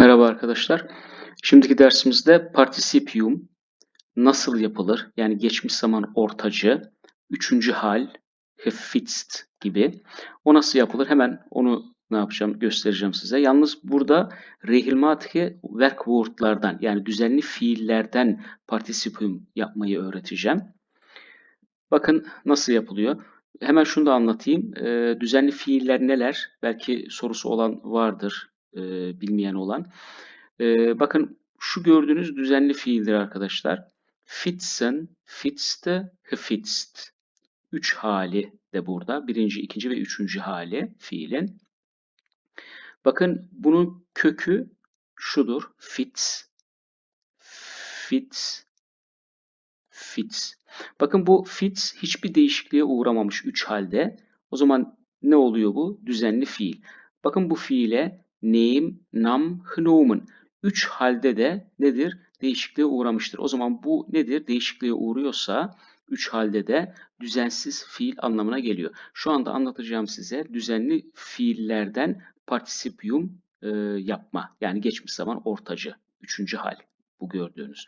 Merhaba arkadaşlar. Şimdiki dersimizde participium nasıl yapılır? Yani geçmiş zaman ortacı, üçüncü hal, gefitzt gibi. O nasıl yapılır? Hemen onu ne yapacağım göstereceğim size. Yalnız burada regelmatige Werkwoordlardan yani düzenli fiillerden participium yapmayı öğreteceğim. Bakın nasıl yapılıyor. Hemen şunu da anlatayım. Ee, düzenli fiiller neler? Belki sorusu olan vardır, e, bilmeyen olan. Ee, bakın şu gördüğünüz düzenli fiildir arkadaşlar. Fitzen, fitzte, gefitzt. Üç hali de burada. Birinci, ikinci ve üçüncü hali fiilin. Bakın bunun kökü şudur. Fitz, fitz, fitz. Bakın bu fitz hiçbir değişikliğe uğramamış üç halde. O zaman ne oluyor bu? Düzenli fiil. Bakın bu fiile name, nam, genomen. Üç halde de nedir? Değişikliğe uğramıştır. O zaman bu nedir? Değişikliğe uğruyorsa üç halde de düzensiz fiil anlamına geliyor. Şu anda anlatacağım size düzenli fiillerden participium e, yapma. Yani geçmiş zaman ortacı. Üçüncü hal. Bu gördüğünüz.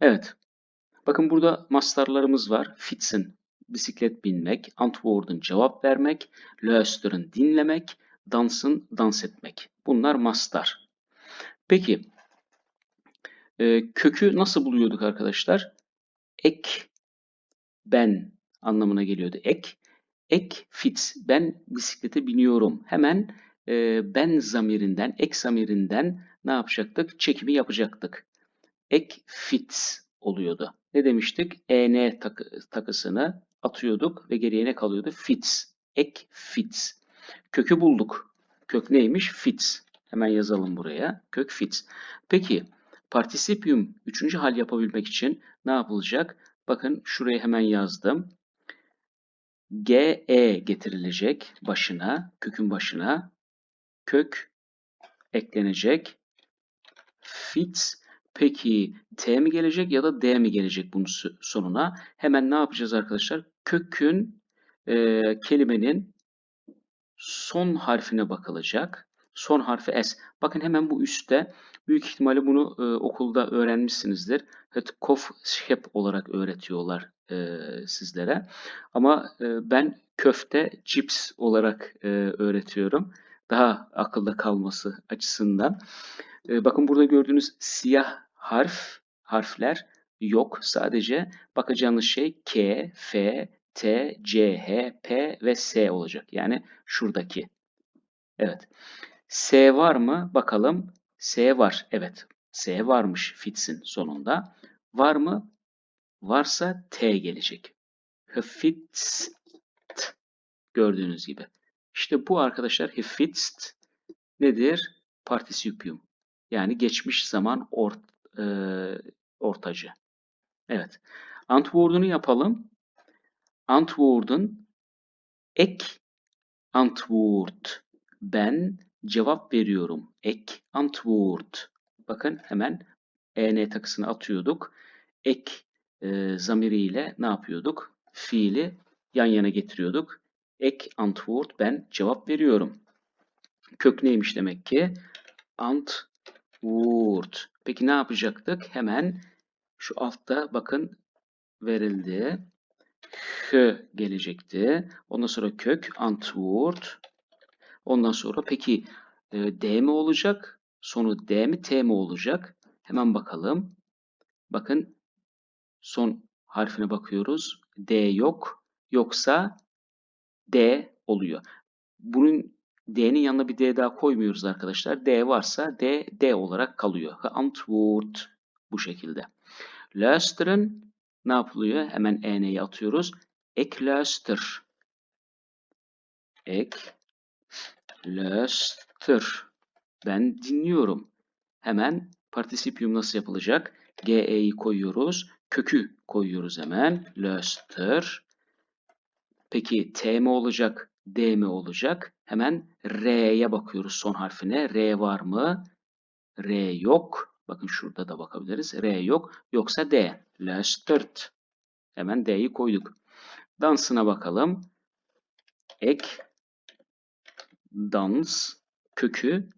Evet. Bakın burada mastarlarımız var. Fitzen bisiklet binmek, antwoorden cevap vermek, luisteren dinlemek, dansın dans etmek. Bunlar mastar. Peki e, kökü nasıl buluyorduk arkadaşlar? Ek ben anlamına geliyordu. Ek ek fits ben bisiklete biniyorum. Hemen e, ben zamirinden, ek zamirinden ne yapacaktık? Çekimi yapacaktık. Ek fits oluyordu. Ne demiştik? En takı, takısını atıyorduk ve geriye ne kalıyordu? Fits. Ek fits. Kökü bulduk. Kök neymiş? Fits. Hemen yazalım buraya. Kök fits. Peki participium üçüncü hal yapabilmek için ne yapılacak? Bakın şuraya hemen yazdım. GE getirilecek başına, kökün başına. Kök eklenecek. Fits. Peki T mi gelecek ya da D mi gelecek bunun sonuna? Hemen ne yapacağız arkadaşlar? Kökün e, kelimenin son harfine bakılacak. Son harfi S. Bakın hemen bu üstte büyük ihtimalle bunu e, okulda öğrenmişsinizdir. Het Kofschep olarak öğretiyorlar e, sizlere. Ama e, ben köfte cips olarak e, öğretiyorum. Daha akılda kalması açısından. E, bakın burada gördüğünüz siyah harf, harfler yok. Sadece bakacağınız şey K, F, T, C, H, P ve S olacak. Yani şuradaki. Evet. S var mı? Bakalım. S var. Evet. S varmış Fitz'in sonunda. Var mı? Varsa T gelecek. Hfitzt. Gördüğünüz gibi. İşte bu arkadaşlar hfitzt nedir? Partisipium. Yani geçmiş zaman ort, e, ortacı. Evet. Antword'unu yapalım. Antword'un ek antword. Ben cevap veriyorum. Ek antword. Bakın hemen en takısını atıyorduk. Ek e, zamiriyle ne yapıyorduk? Fiili yan yana getiriyorduk. Ek antword ben cevap veriyorum. Kök neymiş demek ki? Antword. Peki ne yapacaktık? Hemen şu altta bakın verildi. H gelecekti. Ondan sonra kök antword. Ondan sonra peki e, D mi olacak? Sonu D mi T mi olacak? Hemen bakalım. Bakın son harfine bakıyoruz. D yok. Yoksa D oluyor. Bunun D'nin yanına bir D daha koymuyoruz arkadaşlar. D varsa D, D olarak kalıyor. Antwort bu şekilde. Luisteren ne yapılıyor? Hemen EN'yi atıyoruz. Ek luister. Ben dinliyorum. Hemen partisipium nasıl yapılacak? GE'yi koyuyoruz. Kökü koyuyoruz hemen. Luister. Peki T mi olacak? D mi olacak? Hemen R'ye bakıyoruz son harfine. R var mı? R yok. Bakın şurada da bakabiliriz. R yok. Yoksa D. Luistert. Hemen D'yi koyduk. Dansına bakalım. Ek. Dans. Kökü.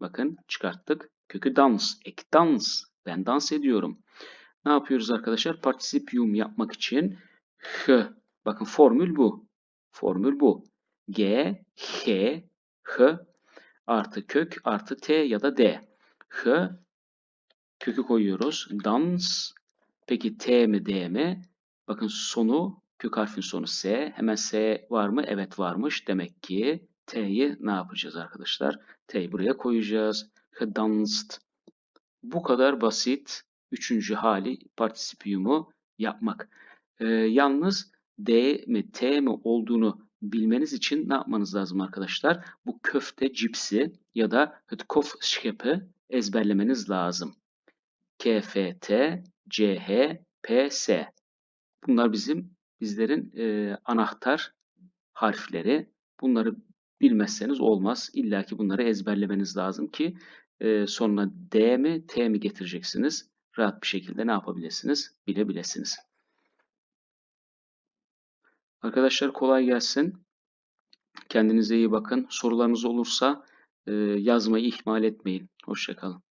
Bakın çıkarttık. Kökü dans. Ek dans. Ben dans ediyorum. Ne yapıyoruz arkadaşlar? Partisipium yapmak için h. Bakın formül bu. Formül bu. G, H, H artı kök artı T ya da D. H kökü koyuyoruz. Dans. Peki T mi D mi? Bakın sonu kök harfin sonu S. Hemen S var mı? Evet varmış. Demek ki T'yi ne yapacağız arkadaşlar? T'yi buraya koyacağız. Gedanst. Bu kadar basit. Üçüncü hali partisipiyumu yapmak. Ee, yalnız D mi T mi olduğunu bilmeniz için ne yapmanız lazım arkadaşlar? Bu köfte cipsi ya da Kopfschheppe ezberlemeniz lazım. K, F, T, C, H, P, S. Bunlar bizim bizlerin e, anahtar harfleri. Bunları bilmezseniz olmaz. İlla ki bunları ezberlemeniz lazım ki e, sonuna D mi T mi getireceksiniz. Rahat bir şekilde ne yapabilirsiniz? Bilebilirsiniz. Arkadaşlar kolay gelsin. Kendinize iyi bakın. Sorularınız olursa e, yazmayı ihmal etmeyin. Hoşçakalın.